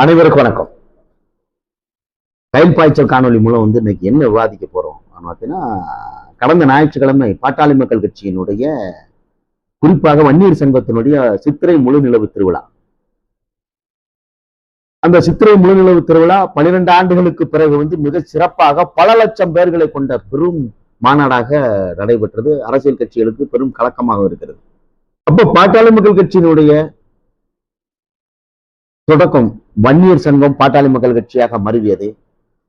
அனைவருக்கும் வணக்கம். கயல் பாய்ச்சல் காணொளி மூலம் வந்து இன்னைக்கு என்ன விவாதிக்க போறோம்? பார்த்தீங்கன்னா கடந்த ஞாயிற்றுக்கிழமை பாட்டாளி மக்கள் கட்சியினுடைய குறிப்பாக வன்னியர் சங்கத்தினுடைய சித்திரை முழு நிலவு திருவிழா. அந்த சித்திரை முழு நிலவு திருவிழா பனிரெண்டு ஆண்டுகளுக்கு பிறகு வந்து மிக சிறப்பாக பல லட்சம் பேர்களை கொண்ட பெரும் மாநாடாக நடைபெற்றது. அரசியல் கட்சிகளுக்கு பெரும் கலக்கமாக இருக்கிறது. அப்போ பாட்டாளி மக்கள் கட்சியினுடைய தொடக்கம் வன்னியர் சங்கம் பாட்டாளி மக்கள் கட்சியாக மருவியது.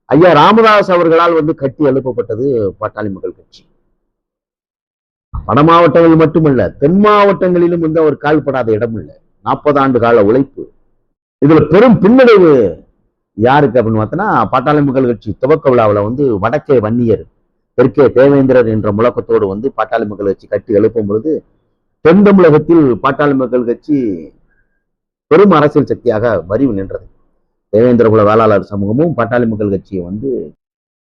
ஐயா ராமதாஸ் அவர்களால் வந்து கட்டி எழுப்பப்பட்டது பாட்டாளி மக்கள் கட்சி. வட மாவட்டங்கள் மட்டுமல்ல தென் மாவட்டங்களிலும் வந்து அவர் கால்படாத இடம் இல்லை. நாற்பது ஆண்டு கால உழைப்பு. இதுல பெரும் பின்னடைவு யாருக்கு அப்படின்னு பார்த்தோன்னா பாட்டாளி மக்கள் கட்சி துவக்க விழாவில் வந்து வடக்கே வன்னியர் தெற்கே தேவேந்திரர் என்ற முழக்கத்தோடு வந்து பாட்டாளி மக்கள் கட்சி கட்டி எழுப்பும் பொழுது தென் தமிழகத்தில் பாட்டாளி மக்கள் கட்சி பெரும் அரசியல் சக்தியாக வரிவு நின்றது. தேவேந்திர குல வேளாளர் சமூகமும் பட்டாளி மக்கள் கட்சியை வந்து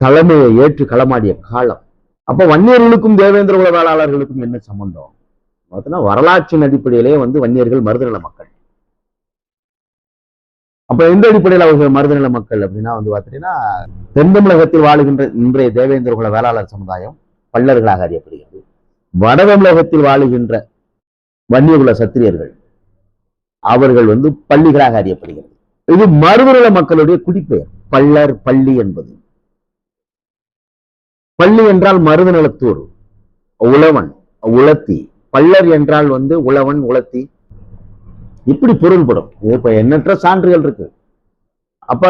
தலைமையை ஏற்று களமாடிய காலம். அப்போ வன்னியர்களுக்கும் தேவேந்திர குல வேளாளர்களுக்கும் என்ன சம்பந்தம்? பார்த்தீங்கன்னா வரலாற்றின் அடிப்படையிலேயே வந்து வன்னியர்கள் மருதநில மக்கள். அப்ப எந்த அடிப்படையில் அவர்கள் மருதநில மக்கள் அப்படின்னா வந்து பார்த்தீங்கன்னா தென் தமிழகத்தில் வாழுகின்ற இன்றைய தேவேந்திர குல வேளாளர் சமுதாயம் பல்லர்களாக அறியப்படுகிறது. வட தமிழகத்தில் வாழுகின்ற வன்னியகுல சத்திரியர்கள் அவர்கள் வந்து பள்ளிகளாக அறியப்படுகிறது. இது மறுவருள மக்களுடைய குடிப்பெயர். பள்ளர் பள்ளி என்பது. பள்ளி என்றால் மருதநலத்தூர் உழவன் உளத்தி பள்ளர் என்றால் வந்து உழவன் உளத்தி இப்படி பொருள்படும். இப்ப எண்ணற்ற சான்றுகள் இருக்கு. அப்ப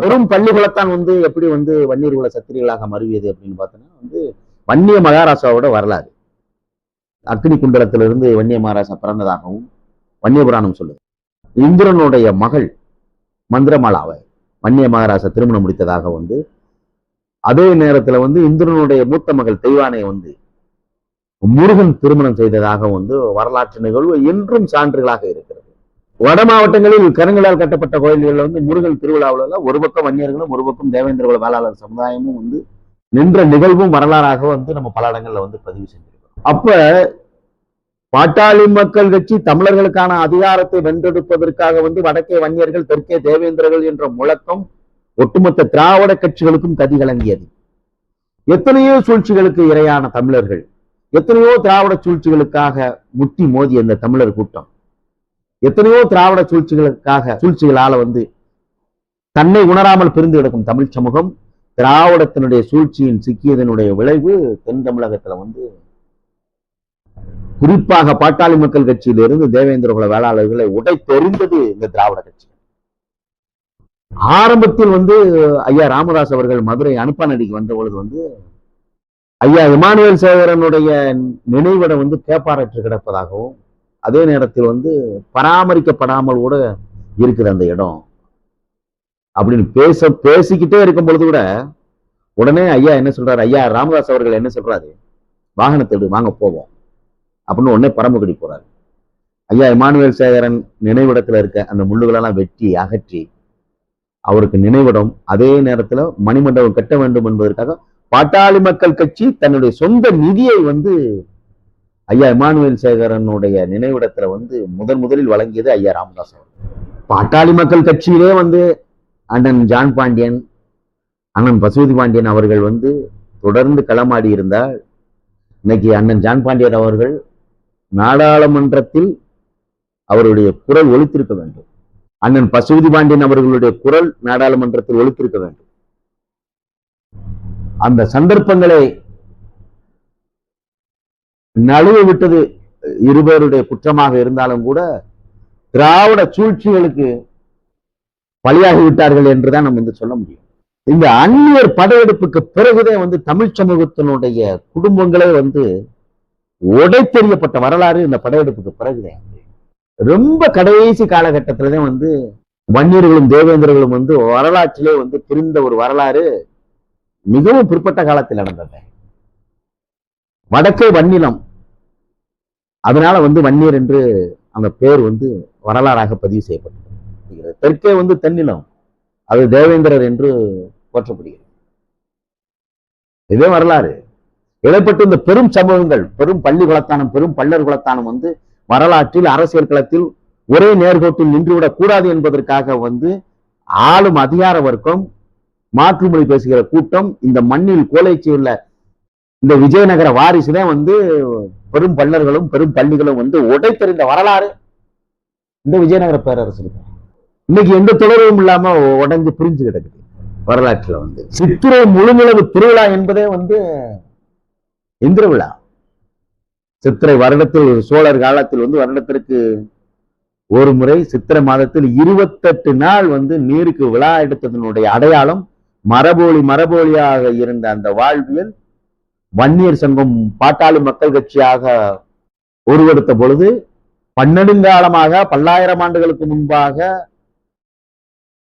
பெரும் பள்ளிகுலத்தான் வந்து எப்படி வந்து வன்னியர் குல சத்திரிகளாக மருவியது அப்படின்னு பார்த்தோன்னா வந்து வன்னிய மகாராசாவோட வரலாறு. அக்னி குண்டலத்திலிருந்து வன்னிய மகாராசா பிறந்ததாகவும் வன்னியபுராணம் சொல்லுது. இந்திரனுடைய மகள் மந்திரமாலாவை. வன்னிய மகாராச திருமணம் முடித்ததாக வந்து அதே நேரத்துல வந்து இந்திரனுடைய மூத்த மகள் தெய்வானை வந்து முருகன் திருமணம் செய்ததாக வந்து வரலாற்று நிகழ்வு என்றும் சான்றுகளாக இருக்கிறது. வட மாவட்டங்களில் கரங்களால் கட்டப்பட்ட கோயில்களில் வந்து முருகன் திருவிழாவில் ஒரு பக்கம் வன்னியர்களும் ஒரு பக்கம் தேவேந்திர குல வேளாளர் சமுதாயமும் வந்து நின்ற நிகழ்வும் வரலாறாக வந்து நம்ம பல இடங்கள்ல வந்து பதிவு செஞ்சிருக்கோம் அப்ப பாட்டாளி மக்கள் கட்சி தமிழர்களுக்கான அதிகாரத்தை வென்றெடுப்பதற்காக வந்து வடக்கே வன்னியர்கள் தெற்கே தேவேந்திரர்கள் என்ற முழக்கம் ஒட்டுமொத்த திராவிட கட்சிகளுக்கும் கதி கலங்கியது எத்தனையோ சூழ்ச்சிகளுக்கு இரையான தமிழர்கள் எத்தனையோ திராவிட சூழ்ச்சிகளுக்காக முட்டி மோதி அந்த தமிழர் கூட்டம் எத்தனையோ திராவிட சூழ்ச்சிகளுக்காக சூழ்ச்சிகளால வந்து தன்னை உணராமல் பிரிந்து கிடக்கும் தமிழ் சமூகம் திராவிடத்தினுடைய சூழ்ச்சியின் சிக்கியதனுடைய விளைவு தென் தமிழகத்துல வந்து குறிப்பாக பாட்டாளி மக்கள் கட்சியிலிருந்து தேவேந்திர குல வேளாளர்களை உடை தெரிந்தது இந்த திராவிட கட்சி. ஆரம்பத்தில் வந்து ஐயா ராமதாஸ் அவர்கள் மதுரை அனுப்பானடிக்கு வந்த பொழுது வந்து ஐயா இமானுவேல் சேகரனுடைய நினைவிடம் வந்து கேப்பாரற்று கிடப்பதாகவும் அதே நேரத்தில் வந்து பராமரிக்கப்படாமல் கூட இருக்குது அந்த இடம். அப்படின்னு பேச பேசிக்கிட்டே இருக்கும் பொழுது கூட உடனே ஐயா என்ன சொல்றாரு? ஐயா ராமதாஸ் அவர்கள் என்ன சொல்றாரு? வாகனத்தை வாங்க போவோம். அப்படின்னு உடனே பரம்புக்கடி போறாரு. ஐயா இமானுவேல் சேகரன் நினைவிடத்துல இருக்க அந்த முள்ளுகளெல்லாம் வெட்டி அகற்றி அவருக்கு நினைவிடம் அதே நேரத்துல மணிமண்டபம் கட்ட வேண்டும் என்பதற்காக பாட்டாளி மக்கள் கட்சி தன்னுடைய சொந்த நிதியை வந்து ஐயா இமானுவேல் சேகரனுடைய நினைவிடத்துல வந்து முதன் முதலில் வழங்கியது ஐயா ராமதாஸ் அவர்கள். பாட்டாளி மக்கள் கட்சியிலே வந்து அண்ணன் ஜான் பாண்டியன் அண்ணன் பசுபதி பாண்டியன் அவர்கள் வந்து தொடர்ந்து களமாடி இருந்தால் இன்னைக்கு அண்ணன் ஜான் பாண்டியன் அவர்கள் நாடாளுமன்றத்தில் அவருடைய குரல் ஒழித்திருக்க வேண்டும். அண்ணன் பசுபதி பாண்டியன் அவர்களுடைய குரல் நாடாளுமன்றத்தில் ஒழித்திருக்க வேண்டும். அந்த சந்தர்ப்பங்களை நழுவ விட்டது இருவருடைய குற்றமாக இருந்தாலும் கூட திராவிட சூழ்ச்சிகளுக்கு பலியாகி விட்டார்கள் என்றுதான் நம்ம வந்து சொல்ல முடியும். இந்த அந்நியர் படையெடுப்புக்கு பிறகுதான் வந்து தமிழ் சமூகத்தினுடைய குடும்பங்களே வந்து உடைத்தெறியப்பட்ட வரலாறு இந்த படையெடுப்புக்கு பிறகுதான் ரொம்ப கடைசி காலகட்டத்துலதான் வந்து வன்னியர்களும் தேவேந்திரர்களும் வந்து வரலாற்றிலே வந்து பிரிந்த ஒரு வரலாறு மிகவும் பிற்பட்ட காலத்தில் நடந்தது. வடக்கே வன்னிலம். அதனால வந்து வன்னியர் என்று அந்த பேர் வந்து வரலாறாக பதிவு செய்யப்பட்டது தெற்கே வந்து தென்னிலம். அது தேவேந்திரர் என்று போற்றப்படுகிறது. இதே வரலாறு. இடைப்பட்டு இந்த பெரும் சம்பவங்கள் பெரும் பள்ளி குலத்தானம் பெரும் பள்ளர் குலத்தானம் வந்து வரலாற்றில் அரசியல் களத்தில் ஒரே நேர்கோட்டில் நின்றுவிடக் கூடாது என்பதற்காக வந்து ஆளும் அதிகார வர்க்கம் மாற்றுமொழி பேசுகிற கூட்டம் இந்த மண்ணில் கோலைச்சியுள்ள இந்த விஜயநகர வாரிசுதான் வந்து பெரும் பல்லர்களும் பெரும் பள்ளிகளும் வந்து உடைத்தெறிந்த வரலாறு. இந்த விஜயநகர பேரரசு இன்னைக்கு எந்த தொடர்பும் இல்லாம உடைஞ்சு பிரிஞ்சு கிடக்குது வரலாற்றுல வந்து. சித்திரை முழுநிலவு திருவிழா என்பதே வந்து இந்திர விழா. சித்திரை வருடத்தில் சோழர் காலத்தில் வந்து வருடத்திற்கு ஒரு முறை சித்திரை மாதத்தில் இருபத்தெட்டு நாள் வந்து நீருக்கு விழா எடுத்ததனுடைய அடையாளம் மரபோலி மரபோலியாக இருந்த அந்த வாழ்வியல் வன்னியர் சங்கம் பாட்டாளி மக்கள் கட்சியாக உருவெடுத்த பொழுது பன்னெடுங்காலமாக பல்லாயிரம் ஆண்டுகளுக்கு முன்பாக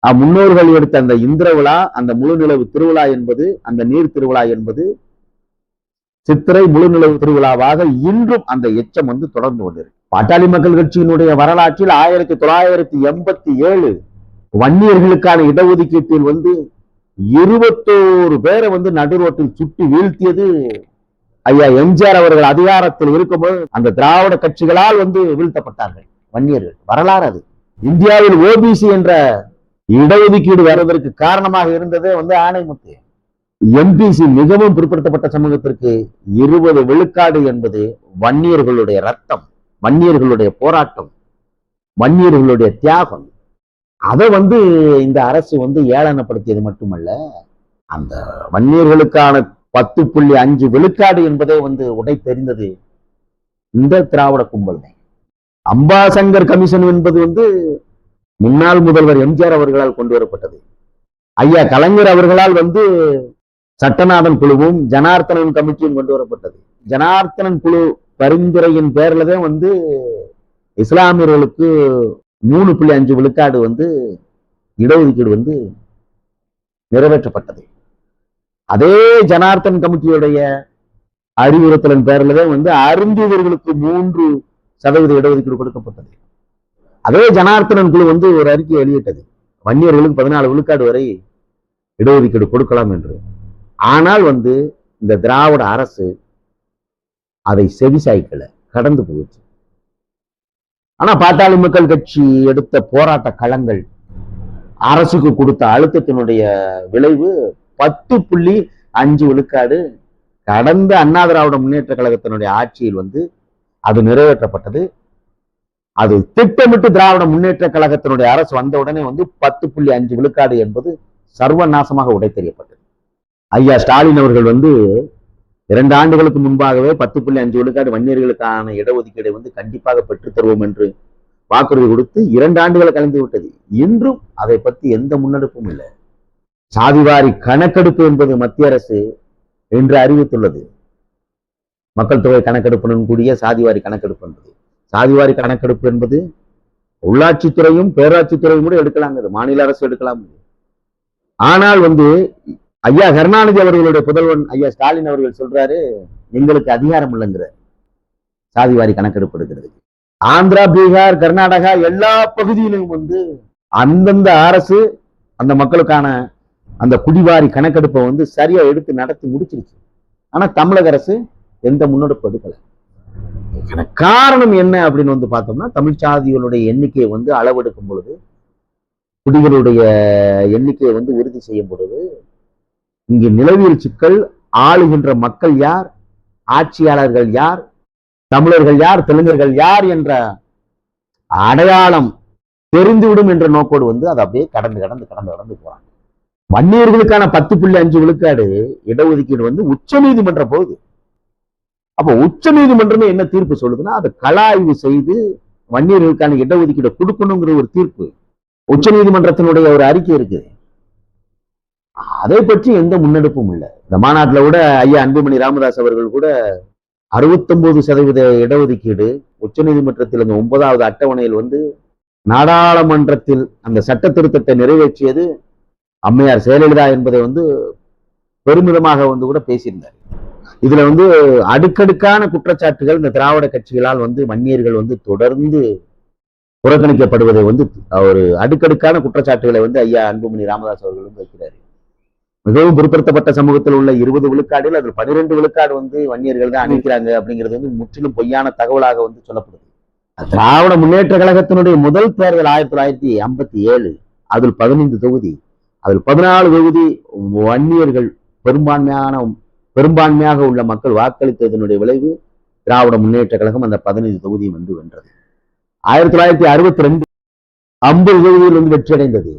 முன்னோர்கள் எடுத்த அந்த இந்திர விழா அந்த முழு நிலவு திருவிழா என்பது அந்த நீர் திருவிழா என்பது சித்திரை முழுநிலவு திருவிழாவாக இன்றும் அந்த எச்சம் வந்து தொடர்ந்து கொண்டிருக்கு. பாட்டாளி மக்கள் கட்சியினுடைய வரலாற்றில் ஆயிரத்தி தொள்ளாயிரத்தி எண்பத்தி ஏழு வன்னியர்களுக்கான இடஒதுக்கீட்டில் வந்து இருபத்தோரு பேரை வந்து நடுரோட்டில் சுட்டி வீழ்த்தியது ஐயா எம்ஜிஆர் அவர்கள் அதிகாரத்தில் இருக்கும்போது அந்த திராவிட கட்சிகளால் வந்து வீழ்த்தப்பட்டார்கள் வன்னியர்கள். வரலாறு அது. இந்தியாவில் ஓபிசி என்ற இடஒதுக்கீடு வருவதற்கு காரணமாக இருந்ததே வந்து ஆணைமுத்து. எம்பிசி மிகவும் பிற்படுத்தப்பட்ட சமூகத்திற்கு இருபது விழுக்காடு என்பது வன்னியர்களுடைய ரத்தம் வன்னியர்களுடைய போராட்டம் வன்னியர்களுடைய தியாகம். அதை வந்து இந்த அரசு வந்து ஏளனப்படுத்தியது மட்டுமல்ல அந்த வன்னியர்களுக்கான பத்து புள்ளி அஞ்சு விழுக்காடு என்பதே வந்து உடை தெரிந்தது இந்த திராவிட கும்பல் தான் அம்பாசங்கர் கமிஷன் என்பது வந்து முன்னாள் முதல்வர் எம்ஜிஆர் அவர்களால் கொண்டு வரப்பட்டது. ஐயா கலைஞர் அவர்களால் வந்து சட்டநாதன் குழுவும் ஜனார்த்தனன் கமிட்டியும் கொண்டு வரப்பட்டது. ஜனார்த்தனன் குழு பரிந்துரையின் பேர்ல தான் வந்து இஸ்லாமியர்களுக்கு மூணு புள்ளி அஞ்சு விழுக்காடு வந்து இடஒதுக்கீடு வந்து நிறைவேற்றப்பட்டது. அதே ஜனார்த்தன் கமிட்டியுடைய அறிவுறுத்தலின் பேரில் தான் வந்து அருந்தியவர்களுக்கு மூன்று சதவீத இடஒதுக்கீடு கொடுக்கப்பட்டது. அதே ஜனார்த்தனன் குழு வந்து ஒரு அறிக்கை வெளியிட்டது. வன்னியர்களுக்கு பதினாலு விழுக்காடு வரை இடஒதுக்கீடு கொடுக்கலாம் என்று. ஆனால் வந்து இந்த திராவிட அரசு அதை செவிசாய்க்கல கடந்து போச்சு. ஆனா பாட்டாளி மக்கள் கட்சி எடுத்த போராட்ட களங்கள் அரசுக்கு கொடுத்த அழுத்தத்தினுடைய விளைவு பத்து புள்ளி அஞ்சு விழுக்காடு கடந்த அண்ணா திராவிட முன்னேற்ற கழகத்தினுடைய ஆட்சியில் வந்து அது நிறைவேற்றப்பட்டது. அது திட்டமிட்டு திராவிட முன்னேற்ற கழகத்தினுடைய அரசு வந்த உடனே வந்து பத்து புள்ளி அஞ்சு விழுக்காடு என்பது சர்வநாசமாக உடை தெரியப்பட்டது ஐயா ஸ்டாலின் அவர்கள் வந்து இரண்டு ஆண்டுகளுக்கு முன்பாகவே பத்து புள்ளி அஞ்சு விழுக்காடு வன்னியர்களுக்கான இடஒதுக்கீடை வந்து கண்டிப்பாக பெற்றுத்தருவோம் என்று வாக்குறுதி கொடுத்து இரண்டு ஆண்டுகள் கலந்து விட்டது. இன்றும் அதை பற்றி எந்த முன்னெடுப்பும் இல்லை. சாதிவாரி கணக்கெடுப்பு என்பது மத்திய அரசு என்று அறிவித்துள்ளது. மக்கள் தொகை கணக்கெடுப்புடன் கூடிய சாதிவாரி கணக்கெடுப்பு என்பது. சாதிவாரி கணக்கெடுப்பு என்பது உள்ளாட்சித்துறையும் பேராட்சித்துறையும் கூட எடுக்கலாங்குது மாநில அரசு எடுக்கலாம். ஆனால் வந்து ஐயா கருணாநிதி அவர்களுடைய புதல்வன் ஐயா ஸ்டாலின் அவர்கள் சொல்றாரு எங்களுக்கு அதிகாரம் இல்லைங்கிற. சாதிவாரி கணக்கெடுப்பு எடுக்கிறது ஆந்திரா பீகார் கர்நாடகா எல்லா பகுதியிலும் வந்து அந்தந்த அரசு அந்த மக்களுக்கான அந்த குடிவாரி கணக்கெடுப்பை வந்து சரியா எடுத்து நடத்தி முடிச்சிருச்சு. ஆனா தமிழக அரசு எந்த முன்னெடுப்பு எடுக்கல. காரணம் என்ன அப்படின்னு வந்து பார்த்தோம்னா தமிழ் சாதிகளுடைய எண்ணிக்கையை வந்து அளவெடுக்கும் பொழுது குடிகளுடைய எண்ணிக்கையை வந்து உறுதி செய்யும் பொழுது இங்கு நிலவியல் சிக்கல் ஆளுகின்ற மக்கள் யார் ஆட்சியாளர்கள் யார் தமிழர்கள் யார் தெலுங்கர்கள் யார் என்ற அடையாளம் தெரிந்துவிடும் என்ற நோக்கோடு வந்து அதை அப்படியே கடந்து கடந்து கடந்து கடந்து போறாங்க. வன்னியர்களுக்கான பத்து புள்ளி அஞ்சு விழுக்காடு இடஒதுக்கீடு வந்து உச்ச நீதிமன்றம் போகுது. அப்போ உச்ச நீதிமன்றமே என்ன தீர்ப்பு சொல்லுதுன்னா அதை கலாய்வு செய்து வன்னியர்களுக்கான இடஒதுக்கீடு கொடுக்கணுங்கிற ஒரு தீர்ப்பு. உச்ச நீதிமன்றத்தினுடைய ஒரு அறிக்கை இருக்குது. அதை பற்றி எந்த முன்னெடுப்பும் இல்லை. இந்த மாநாட்டில் கூட ஐயா அன்புமணி ராமதாஸ் அவர்கள் கூட அறுபத்தொன்பது சதவீத இடஒதுக்கீடு உச்சநீதிமன்றத்தில் அந்த ஒன்பதாவது அட்டவணையில் வந்து நாடாளுமன்றத்தில் அந்த சட்ட திருத்தத்தை நிறைவேற்றியது அம்மையார் ஜெயலலிதா என்பதை வந்து பெருமிதமாக வந்து கூட பேசியிருந்தார். இதுல வந்து அடுக்கடுக்கான குற்றச்சாட்டுகள் இந்த திராவிட கட்சிகளால் வந்து வன்னியர்கள் வந்து தொடர்ந்து புறக்கணிக்கப்படுவதை வந்து ஒரு அடுக்கடுக்கான குற்றச்சாட்டுகளை வந்து ஐயா அன்புமணி ராமதாஸ் அவர்கள் வந்து வைக்கிறாரு. மிகவும் பிற்படுத்தப்பட்ட சமூகத்தில் உள்ள இருபது விழுக்காடுகள் அதில் பனிரெண்டு விழுக்காடு வந்து வன்னியர்கள் தான் அணிக்கிறாங்க அப்படிங்கிறது வந்து முற்றிலும் பொய்யான தகவலாக வந்து சொல்லப்படுது. திராவிட முன்னேற்ற கழகத்தினுடைய முதல் தேர்தல் ஆயிரத்தி தொள்ளாயிரத்தி ஐம்பத்தி ஏழு அதில் பதினைந்து தொகுதி அதில் பதினாலு தொகுதி வன்னியர்கள் பெரும்பான்மையான பெரும்பான்மையாக உள்ள மக்கள் வாக்களித்ததனுடைய விளைவு திராவிட முன்னேற்ற கழகம் அந்த பதினைந்து தொகுதியும் வந்து வென்றது. ஆயிரத்தி தொள்ளாயிரத்தி அறுபத்தி ரெண்டு ஐம்பது தொகுதியில் வந்து வெற்றி அடைந்தது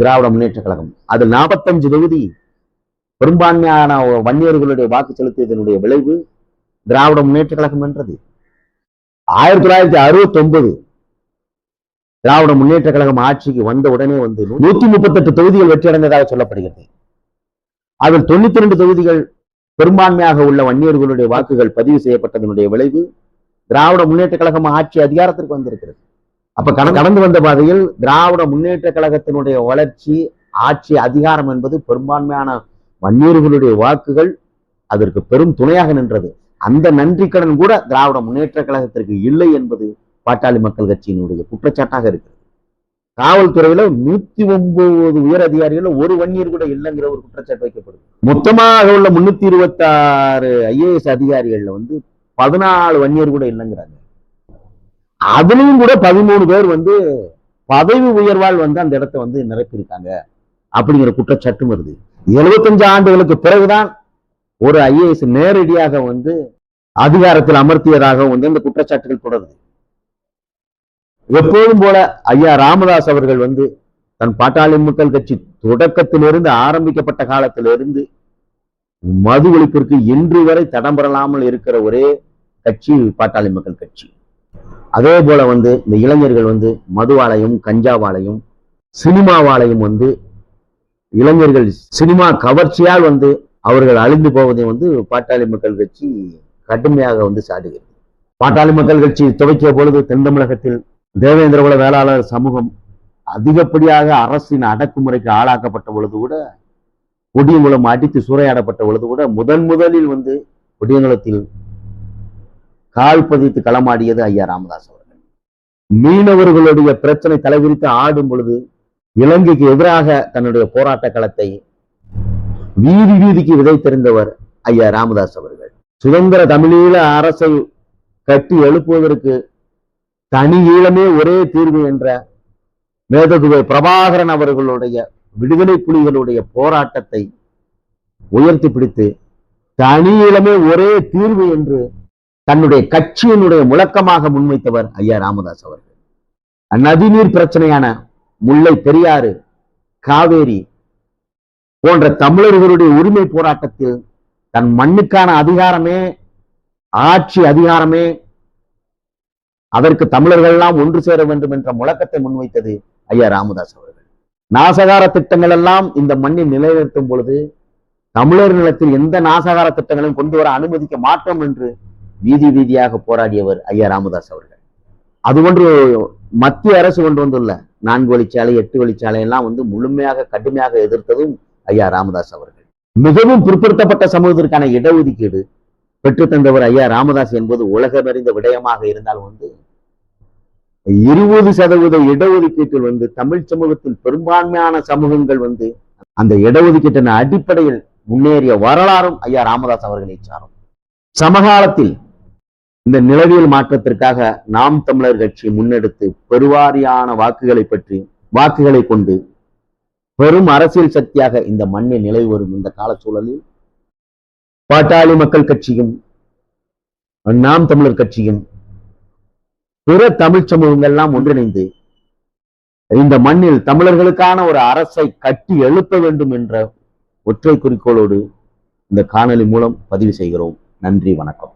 திராவிட முன்னேற்ற கழகம். அதில் நாற்பத்தஞ்சு தொகுதி பெரும்பான்மையான வன்னியர்களுடைய வாக்கு செலுத்தியதனுடைய விளைவு திராவிட முன்னேற்ற கழகம் என்றது. ஆயிரத்தி தொள்ளாயிரத்தி அறுபத்தி ஒன்பது திராவிட முன்னேற்ற கழகம் ஆட்சிக்கு வந்த உடனே வந்து நூத்தி முப்பத்தெட்டு தொகுதிகள் வெற்றி அடைந்ததாக சொல்லப்படுகிறது. அதில் தொண்ணூத்தி ரெண்டு தொகுதிகள் பெரும்பான்மையாக உள்ள வன்னியர்களுடைய வாக்குகள் பதிவு செய்யப்பட்டதனுடைய விளைவு திராவிட முன்னேற்ற கழகம் ஆட்சி அதிகாரத்திற்கு வந்திருக்கிறது. அப்ப கடந்து வந்த பாதையில் திராவிட முன்னேற்ற கழகத்தினுடைய வளர்ச்சி ஆட்சி அதிகாரம் என்பது பெரும்பான்மையான வன்னியர்களுடைய வாக்குகள். அதற்கு பெரும் துணையாக நின்றது. அந்த நன்றி கடன் கூட திராவிட முன்னேற்ற கழகத்திற்கு இல்லை என்பது பாட்டாளி மக்கள் கட்சியினுடைய குற்றச்சாட்டாக இருக்கிறது. காவல்துறையில நூத்தி ஒன்பது உயர் அதிகாரிகள் ஒரு வன்னியர் கூட இல்லைங்கிற ஒரு குற்றச்சாட்டு வைக்கப்படுது. மொத்தமாக உள்ள முன்னூத்தி இருபத்தி ஆறு ஐஏஎஸ் அதிகாரிகள்ல வந்து பதினாலு வன்னியர் கூட இல்லைங்கிறாங்க. அதுலயும் கூட பதிமூணு பேர் வந்து பதவி உயர்வால் வந்து அந்த இடத்த வந்து நிரப்பியிருக்காங்க அப்படிங்கிற குற்றச்சாட்டும் வருது. எழுபத்தஞ்சு ஆண்டுகளுக்கு பிறகுதான் ஒரு ஐஏஎஸ் நேரடியாக வந்து அதிகாரத்தில் அமர்த்தியதாக வந்து அந்த குற்றச்சாட்டுகள் தொடருது. எப்போதும் போல ஐயா ராமதாஸ் அவர்கள் வந்து தன் பாட்டாளி மக்கள் கட்சி தொடக்கத்திலிருந்து ஆரம்பிக்கப்பட்ட காலத்திலிருந்து மது ஒழிப்பிற்கு இன்று வரை தடம் பெறலாமல் இருக்கிற ஒரே கட்சி பாட்டாளி மக்கள் கட்சி. அதே போல வந்து இந்த இளைஞர்கள் வந்து மதுவாலையும் கஞ்சாவாலையும் சினிமாவாலையும் வந்து இளைஞர்கள் சினிமா கவர்ச்சியால் வந்து அவர்கள் அழிந்து போவதை வந்து பாட்டாளி மக்கள் கட்சி கடுமையாக வந்து சாடுகிறது. பாட்டாளி மக்கள் கட்சி துவைக்கிய பொழுது தென் தமிழகத்தில் தேவேந்திரகுல வேளாளர் சமூகம் அதிகப்படியாக அரசின் அடக்குமுறைக்கு ஆளாக்கப்பட்ட பொழுது கூட கொடியங்குளம் அடித்து சூறையாடப்பட்ட பொழுது கூட முதன் முதலில் வந்து கொடியங்குளத்தில் கால் பதித்து களமாடியது ஐயா ராமதாஸ் அவர்கள். மீனவர்களுடைய பிரச்சனை தலைவிரித்து ஆடும் பொழுது இலங்கைக்கு எதிராக தன்னுடைய போராட்ட களத்தை வீதி வீதிக்கு விதைத்திருந்தவர் ஐயா ராமதாஸ் அவர்கள். சுதந்திர தமிழீழ அரசை கட்டி எழுப்புவதற்கு தனி ஈழமே ஒரே தீர்வு என்ற மேதகுவை பிரபாகரன் அவர்களுடைய விடுதலை புலிகளுடைய போராட்டத்தை உயர்த்தி பிடித்து தனி ஈழமே ஒரே தீர்வு என்று தன்னுடைய கட்சியினுடைய முழக்கமாக முன்வைத்தவர் ஐயா ராமதாஸ் அவர்கள். நதிநீர் பிரச்சனையான முல்லை பெரியாறு காவேரி போன்ற தமிழர்களுடைய உரிமை போராட்டத்தில் தன் மண்ணுக்கான அதிகாரமே ஆட்சி அதிகாரமே அதற்கு தமிழர்கள் எல்லாம் ஒன்று சேர வேண்டும் என்ற முழக்கத்தை முன்வைத்தது ஐயா ராமதாஸ் அவர்கள். நாசகார திட்டங்கள் எல்லாம் இந்த மண்ணில் நிலைநிறுத்தும் பொழுது தமிழர் நிலத்தில் எந்த நாசகார திட்டங்களையும் கொண்டு வர அனுமதிக்க மாட்டோம் என்று வீதி வீதியாக போராடியவர் ஐயா ராமதாஸ் அவர்கள். அதுபோன்று மத்திய அரசு கொண்டு வந்துள்ள. நான்கு வழிச்சாலை எட்டு வழிச்சாலை எல்லாம் வந்து முழுமையாக கடுமையாக எதிர்த்ததும் ஐயா ராமதாஸ் அவர்கள். மிகவும் பிற்படுத்தப்பட்ட சமூகத்திற்கான இடஒதுக்கீடு பெற்றுத்தந்தவர் ஐயா ராமதாஸ் என்பது உலகமறிந்த விடயமாக இருந்தால் வந்து இருபது சதவீத இடஒதுக்கீட்டில் வந்து தமிழ் சமூகத்தில் பெரும்பான்மையான சமூகங்கள் வந்து அந்த இடஒதுக்கீட்டின் அடிப்படையில் முன்னேறிய வரலாறும் ஐயா ராமதாஸ் அவர்களை சாரும். சமகாலத்தில் இந்த நிலவியல் மாற்றத்திற்காக நாம் தமிழர் கட்சி முன்னெடுத்து பெருவாரியான வாக்குகளை பற்றி வாக்குகளை கொண்டு பெரும் அரசியல் சக்தியாக இந்த மண்ணில் நிலவி வரும் இந்த கால சூழலில் பாட்டாளி மக்கள் கட்சியும் நாம் தமிழர் கட்சியும் பிற தமிழ் சமூகங்கள்லாம் ஒன்றிணைந்து இந்த மண்ணில் தமிழர்களுக்கான ஒரு அரசை கட்டி எழுப்ப வேண்டும் என்ற ஒற்றை குறிக்கோளோடு இந்த காணொலி மூலம் பதிவு செய்கிறோம். நன்றி வணக்கம்.